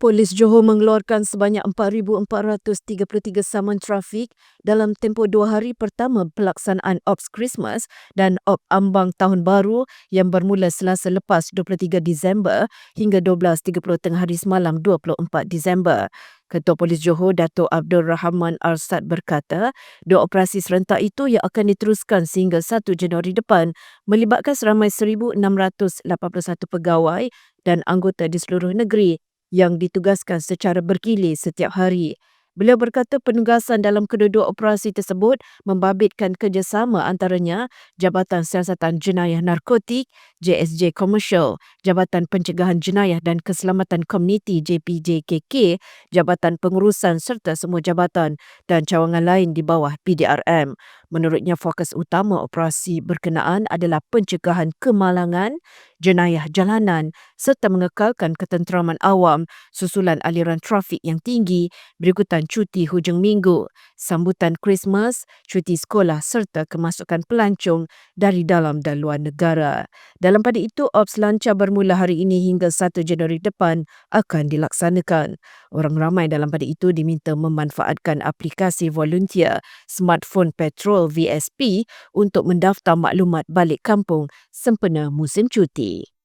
Polis Johor mengeluarkan sebanyak 4,433 saman trafik dalam tempoh dua hari pertama pelaksanaan Ops Christmas dan Ops Ambang Tahun Baru yang bermula selasa lepas 23 Disember hingga 12.30 tengah hari semalam 24 Disember. Ketua Polis Johor Dato' Abdul Rahman Arsad berkata, dua operasi serentak itu yang akan diteruskan sehingga 1 Januari depan melibatkan seramai 1,681 pegawai dan anggota di seluruh negeri yang ditugaskan secara bergilir setiap hari. Beliau berkata penugasan dalam kedua-dua operasi tersebut membabitkan kerjasama antaranya Jabatan Siasatan Jenayah Narkotik, JSJ Commercial, Jabatan Pencegahan Jenayah dan Keselamatan Komuniti JPJKK, Jabatan Pengurusan serta semua jabatan dan cawangan lain di bawah PDRM. Menurutnya fokus utama operasi berkenaan adalah pencegahan kemalangan, jenayah jalanan serta mengekalkan ketenteraman awam susulan aliran trafik yang tinggi berikutan cuti hujung minggu, sambutan Christmas, cuti sekolah serta kemasukan pelancong dari dalam dan luar negara. Dalam pada itu, Ops lancar bermula hari ini hingga 1 Januari depan akan dilaksanakan. Orang ramai dalam pada itu diminta memanfaatkan aplikasi volunteer smartphone petrol VSP untuk mendaftar maklumat balik kampung sempena musim cuti.